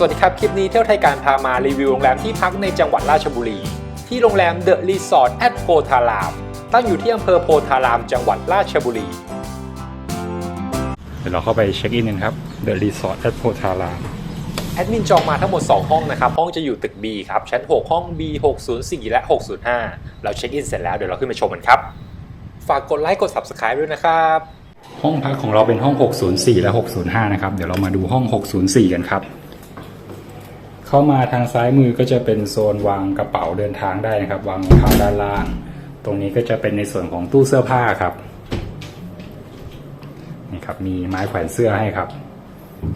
สวัสดีครับ คลิปนี้เที่ยวไทยการพามารีวิวโรงแรมที่พักในจังหวัดราชบุรี ที่โรงแรม The Resort at โพธาราม ตั้งอยู่ที่อำเภอโพธาราม จังหวัดราชบุรี เดี๋ยวเราเข้าไปเช็คอินกันครับ The Resort at โพธาราม แอดมินจองมาทั้งหมด 2 ห้องนะครับ ห้องจะอยู่ตึก B ครับ ชั้น 6 ห้อง B 604 และ 605 เราเช็คอินเสร็จแล้วเดี๋ยวเราขึ้นไปชมกันครับ ฝากกดไลค์กด Subscribe ด้วยนะครับ ห้องพักของเราเป็นห้อง 604 และ 605 นะครับ เดี๋ยวเรามาดูห้อง 604 กันครับ เข้ามาทางซ้ายมือก็จะเป็นโซนวางกระเป๋าเดินทางได้นะครับ วางรองเท้าด้านล่าง ตรงนี้ก็จะเป็นในส่วนของตู้เสื้อผ้าครับนี่ครับมีไม้แขวนเสื้อให้ครับ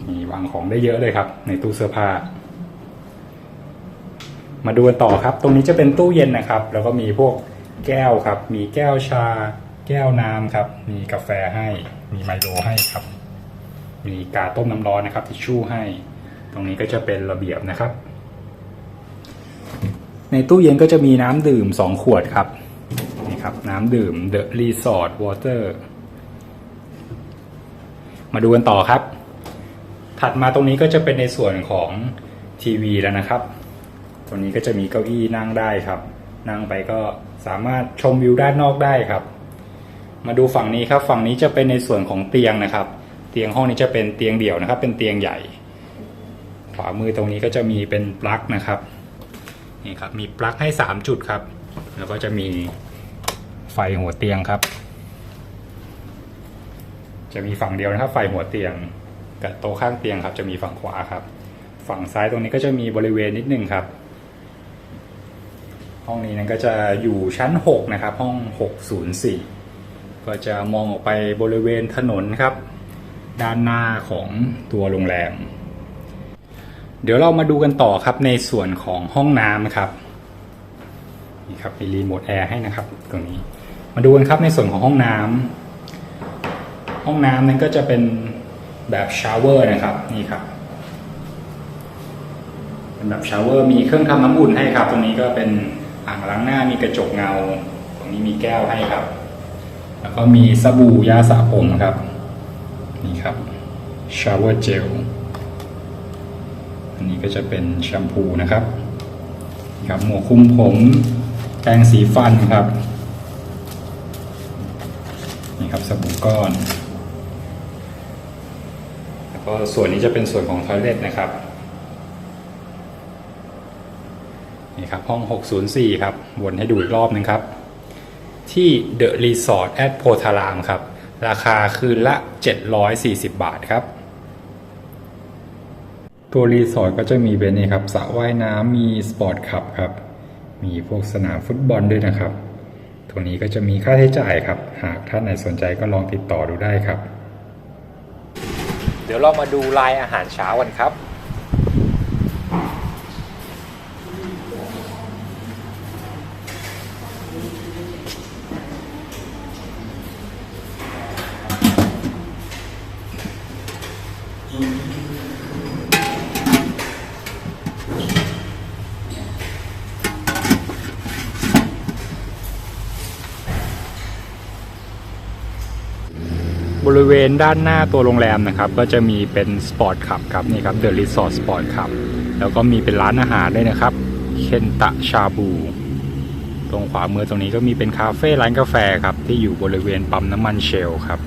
มีวางของได้เยอะเลยครับ ในตู้เสื้อผ้า มาดูกันต่อครับ ตรงนี้จะเป็นตู้เย็นนะครับ แล้วก็มีพวกแก้วครับ มีแก้วชา แก้วน้ำครับ มีกาแฟให้ มีไมโลให้ครับ มีกาต้มน้ำร้อนนะครับทิชชู่ให้ ตรงนี้ก็จะเป็นระเบียบนะครับ ในตู้เย็นก็จะมีน้ำดื่ม 2 ขวดครับนี่ครับ น้ำดื่ม The Resort Water มาดูกันต่อครับ ถัดมาตรงนี้ก็จะเป็นในส่วนของทีวีแล้วนะครับ ตรงนี้ก็จะมีเก้าอี้นั่งได้ครับ นั่งไปก็สามารถชมวิวด้านนอกได้ครับ มาดูฝั่งนี้ครับ ฝั่งนี้จะเป็นในส่วนของเตียงนะครับ เตียงห้องนี้จะเป็นเตียงเดี่ยวนะครับ เป็นเตียงใหญ่ ขวามือตรงนี้ก็จะมีเป็นปลั๊กนะครับนี่ครับมีปลั๊กให้ 3 จุดครับ แล้วก็จะมีไฟหัวเตียงครับ จะมีฝั่งเดียวนะครับ ไฟหัวเตียงกับโต๊ะข้างเตียงครับ จะมีฝั่งขวาครับ ฝั่งซ้ายตรงนี้ก็จะมีบริเวณนิดนึงครับ ห้องนี้นั้นก็จะอยู่ชั้น 6 นะครับ ห้อง 604 ก็จะมองออกไปบริเวณถนนครับ ด้านหน้าของตัวโรงแรม เดี๋ยวเรามาดูกันต่อครับในส่วนของห้องน้ำครับนี่ครับมีรีโมทแอร์ให้นะครับตรงนี้ มาดูกันครับในส่วนของห้องน้ำห้องน้ำนั้นก็จะเป็นแบบชาวเวอร์นะครับนี่ครับเป็นแบบชาวเวอร์มีเครื่องทำน้ำอุ่นให้ครับ ตรงนี้ก็เป็นอ่างล้างหน้ามีกระจกเงา ตรงนี้มีแก้วให้ครับ แล้วก็มีสบู่ยาสระผมครับนี่ครับชาวเวอร์เจล อันนี้ก็จะเป็นแชมพูนะครับครับหมวกคลุมผมแปรงสีฟันครับนี่ครับสบู่ก้อน แล้วก็ส่วนนี้จะเป็นส่วนของทอยเลทนะครับนี่ครับห้อง 604 ครับวนให้ดูอีกรอบนึงครับ ที่ The Resort at โพธารามครับ ราคาคืนละ 740 บาทครับ ตัวรีสอร์ทก็จะมีเป็นนี่ครับสระว่ายน้ำมีสปอร์ตคลับครับ มีพวกสนามฟุตบอลด้วยนะครับตัวนี้ก็จะมีค่าใช้จ่ายครับ หากท่านไหนสนใจก็ลองติดต่อดูได้ครับ เดี๋ยวเรามาดูลายอาหารเช้ากันครับ บริเวณด้านหน้าตัวโรงแรมนะครับ ก็จะมีเป็นสปอร์ตคลับครับนี่ครับเดอะรีสอร์ทสปอร์ตคลับแล้วก็มีเป็นร้านอาหารด้วยนะครับเคนตะชาบู ตรงขวามือตรงนี้ก็มีเป็นคาเฟ่ร้านกาแฟครับ ที่อยู่บริเวณปั๊มน้ำมันเชลครับ